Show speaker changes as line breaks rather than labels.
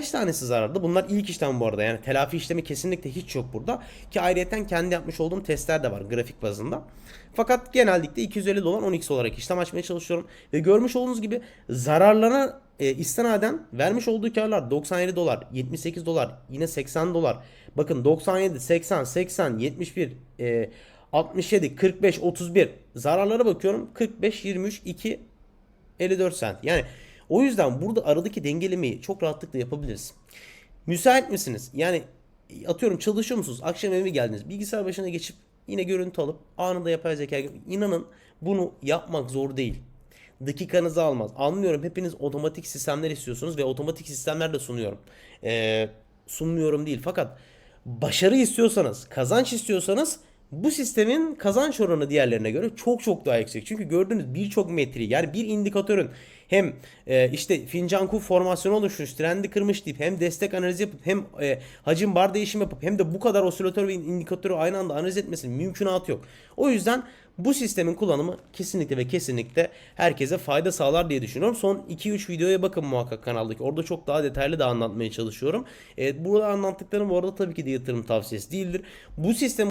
Kaç tanesi zararda? Bunlar ilk işlem bu arada. Yani telafi işlemi kesinlikle hiç yok burada. Ki ayrıyeten kendi yapmış olduğum testler de var grafik bazında. Fakat genellikle 250 dolar 10x olarak işlem açmaya çalışıyorum. Ve görmüş olduğunuz gibi zararlarına e, istinaden vermiş olduğu karlar 97 dolar, 78 dolar, yine 80 dolar. Bakın 97, 80, 80, 71, e, 67, 45, 31 zararlara bakıyorum. 45, 23, 2, 54 sent. Yani o yüzden burada aradaki dengelemeyi çok rahatlıkla yapabiliriz. Müsait misiniz? Yani atıyorum çalışıyor musunuz? Akşam eve geldiniz. Bilgisayar başına geçip yine görüntü alıp anında yapay zeka inanın bunu yapmak zor değil. Dakikanızı almaz. Anlıyorum hepiniz otomatik sistemler istiyorsunuz ve otomatik sistemler de sunuyorum. Ee, sunmuyorum değil fakat başarı istiyorsanız, kazanç istiyorsanız bu sistemin kazanç oranı diğerlerine göre çok çok daha yüksek. Çünkü gördüğünüz birçok metri yani bir indikatörün hem e, işte fincan kuf formasyonu oluşmuş, trendi kırmış deyip hem destek analizi yapıp hem e, hacim bar değişimi yapıp hem de bu kadar osilatör ve indikatörü aynı anda analiz etmesinin mümkünatı yok. O yüzden bu sistemin kullanımı kesinlikle ve kesinlikle herkese fayda sağlar diye düşünüyorum. Son 2-3 videoya bakın muhakkak kanaldaki. Orada çok daha detaylı da anlatmaya çalışıyorum. Evet burada anlattıklarım bu arada tabii ki de yatırım tavsiyesi değildir. Bu sistem